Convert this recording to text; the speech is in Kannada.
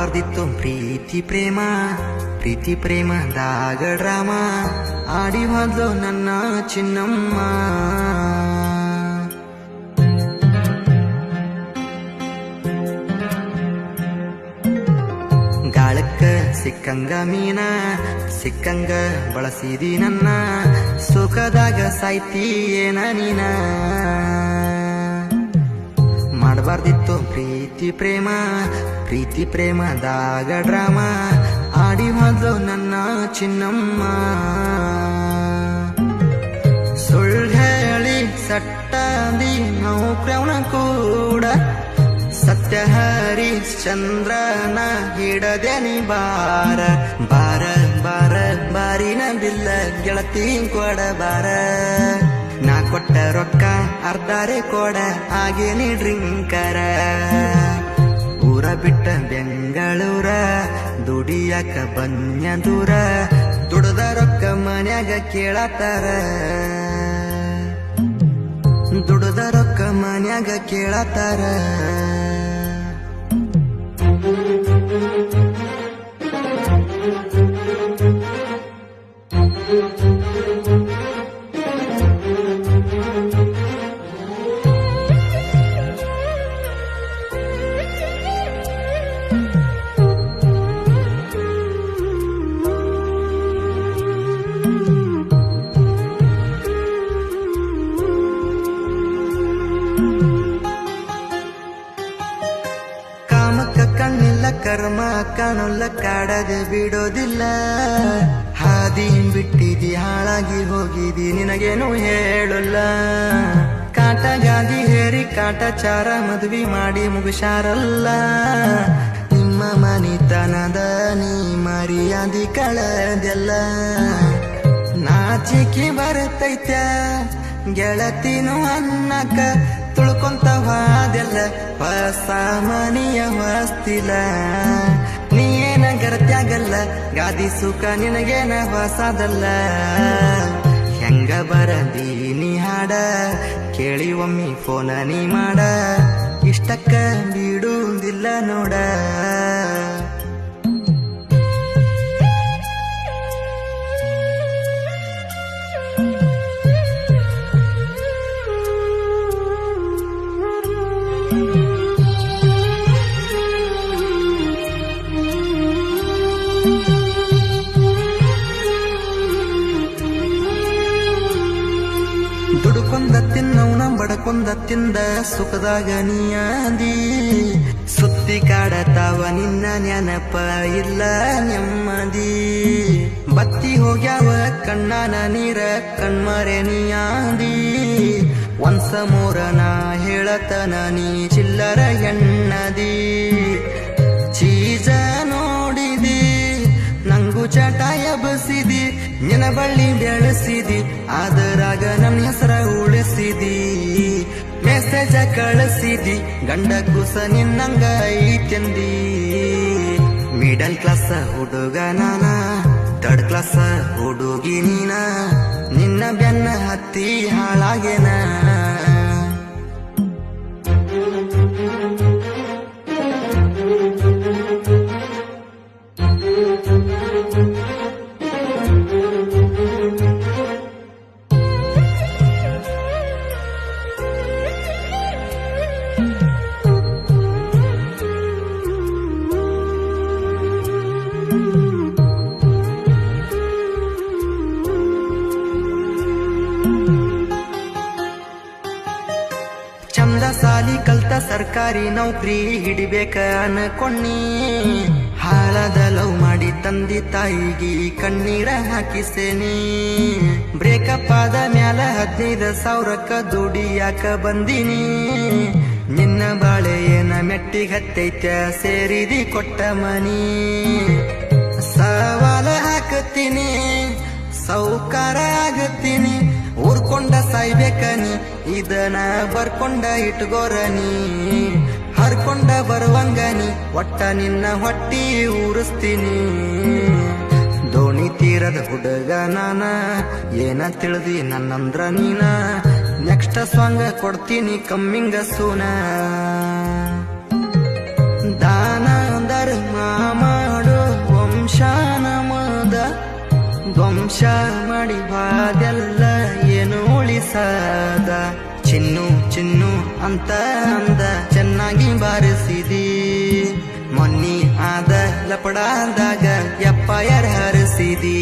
ಪ್ರೀತಿ ಪ್ರೇಮ ಪ್ರೀತಿ ಪ್ರೇಮದಾಗ ಡ್ರಾಮ ಆಡಿ ಹೋದ್ಲು ನನ್ನ ಚಿನ್ನಮ್ಮ ಗಾಳಕ್ಕ ಸಿಕ್ಕಂಗ ಮೀನ ಸಿಕ್ಕಂಗ ಬಳಸಿದಿ ನನ್ನ ಸುಖದಾಗ ಸಾಯ್ತಿ ಏನ ನೀನ ಮಾಡಬಾರ್ದಿತ್ತು. ಪ್ರೀತಿ ಪ್ರೇಮ, ಪ್ರೀತಿ ಪ್ರೇಮದಾಗ ಡ್ರಾಮ. ಆಡಿ ಮೊದಲು ನನ್ನ ಚಿನ್ನಮ್ಮ. ಸುಳ್ಳು ಹೇಳಿ ಸಟ್ಟಾದಿ ನೌಕ್ರವಣ ಕೂಡ. ಸತ್ಯ ಚಂದ್ರನ ಹಿಡದೆನಿ ಬಾರ. ಬಾರ ಬಾರ, ಬಾರಿನ ಬಿಲ್ಲ ಗೆಳತಿ ಕೊಡ ಬಾರ ನಾ ಕೊಟ್ಟ ರೊಕ್ಕ ಅರ್ಧಾರೆ ಕೊಡ ಹಾಗೇನೆ ಡ್ರಿಂಕರ ಊರ ಬಿಟ್ಟ ಬೆಂಗಳೂರ, ದುಡಿಯಕ ಬನ್ಯ ದೂರ, ದುಡದ ರೊಕ್ಕ ಮನ್ಯಾಗ ಕೇಳತ್ತಾರ. ದುಡದ ರೊಕ್ಕ ಮನ್ಯಾಗ ಕೇಳತ್ತಾರ. ಕಾಮಕ್ಕ ಕಣ್ಣಿಲ್ಲ, ಕರ್ಮ ಕಾಣಲ್ಲ ಕಾಡದೆ ಬಿಡೋದಿಲ್ಲ. ಹಾದಿ ಬಿಟ್ಟಿದಿ, ಹಾಳಾಗಿ ಹೋಗಿದಿ, ನಿನಗೇನು ಹೇಳಲ್ಲ. ಕಾಟ ಗಾದಿ ಹೇರಿ, ಕಾಟಾಚಾರ ಮದ್ವಿ ಮಾಡಿ ಮುಗಿಸಾರಲ್ಲ. ನಿಮ್ಮ ಮನಿತನದ ನೀ ಮರ್ಯಾದಿ ಕಳದೆಲ್ಲ. ನಾಚಿಕೆ ಬರ್ತೈತ್ಯ? ಗೆಳತಿನೂ ಅನ್ನಕ ತುಳ್ಕೊಂತ ಅದೆಲ್ಲ ಹೊಸ ಮನಿಯ ಹೊಸ್ತಿಲ ನೀ ಏನ ಗರತ್ಯಾಗಲ್ಲ, ಗಾದಿ ಸುಖ ನಿನಗೇನ ಹೊಸದಲ್ಲ ಹೆಂಗ ಬರದೀನಿ ಹಾಡ, ಕೇಳಿ ಒಮ್ಮಿ ಫೋನ ನೀ ಮಾಡ. ಇಷ್ಟಕ್ಕ ಬಿಡುವುದಿಲ್ಲ ನೋಡ. ಬಡಕೊಂದ ತಿಂದ ಸುಖದಾಗ ನೀ ಸುತ್ತಿ ಕಾಡತಾವ ನಿನ್ನ ನೆನಪ ಇಲ್ಲ ನೆಮ್ಮದಿ. ಬತ್ತಿ ಹೋಗ್ಯಾವ ಕಣ್ಣನ ನೀರ ಕಣ್ಮರೆ ನೀ ಒಂದ್ಸ ಮೂರನ ಹೇಳತನ ನೀ ಚಿಲ್ಲರ ಎಣ್ಣದಿ. ಚೀಜ ನೋಡಿದಿ, ನಂಗು ಚಟಾಯ ಎಬಸಿದಿ. ನಿನ ಬಳ್ಳಿ ಬೆಳೆಸಿದಿ ಅದರಾಗ ನನ್ನ ಹೆಸರ ಉಳಿಸಿದಿ. ಮೆಸೇಜ ಕಳಿಸಿದಿ, ಗಂಡ ಕುಸ ನಿನ್ನಂಗ ಐತಂದಿ ಮಿಡಲ್ ಕ್ಲಾಸ್ ಹುಡುಗ ನಾನ ಥರ್ಡ್ ಕ್ಲಾಸ್ ಹುಡುಗಿ ನೀನ. ನಿನ್ನ ಬೆನ್ನ ಹತ್ತಿ ಹಾಳಾಗೆನ? ಸಾಲಿ ಕಲ್ತ ಸರ್ಕಾರಿ ನೌಕರಿ ಹಿಡಿಬೇಕ ಅನ್ಕೊಂಡಿ. ಹಾಳದ ಲವ್ ಮಾಡಿ ತಂದಿ ತಾಯಿಗಿ ಕಣ್ಣೀರ ಹಾಕಿಸೇನಿ. ಬ್ರೇಕಪ್ ಆದ ಮ್ಯಾಲ ಹದಿನೈದು ಸಾವಿರಕ್ಕ ದುಡಿಯಾಕ ಬಂದಿನಿ? ನಿನ್ನ ಬಾಳೆ ಏನ ಮೆಟ್ಟಿಗೆ ಹತ್ತೈತ ಸೇರಿದಿ ಕೊಟ್ಟ ಮನಿ. ಸವಾಲ ಹಾಕತ್ತೀನಿ, ಸೌಕಾರ ಊರ್ಕೊಂಡ ಸಾಯ್ಬೇಕನಿ. ಇದನ ಬರ್ಕೊಂಡ ಇಟ್ಗೋರನಿ. ಹರ್ಕೊಂಡ ಬರುವಂಗನಿ. ಒಟ್ಟ ನಿನ್ನ ಹೊಟ್ಟಿ ಊರಿಸ್ತೀನಿ. ದೋಣಿ ತೀರದ ಹುಡುಗ ನಾನ. ಏನ ತಿಳಿದಿ ನನ್ನಂದ್ರ ನೀನ. ನೆಕ್ಸ್ಟ್ ಸಾಂಗ್ ಕೊಡ್ತೀನಿ ಕಮ್ಮಿಂಗ ಸೂನ. ದಾನ ಧರ್ಮ ಮಾಡು ಧ್ವಂಸ ಮಾಡಿ ಬಾದೆಲ್ಲ ಉಳಿಸದ ಚಿನ್ನು ಚಿನ್ನು ಅಂತ ಅಂದ ಚೆನ್ನಾಗಿ ಬಾರಿಸಿದಿ. ಮೊನ್ನಿ ಆದ ಲಪಡಾದಾಗ ಎಪ್ಪ ಯಾರ ಹರಿಸಿದಿ?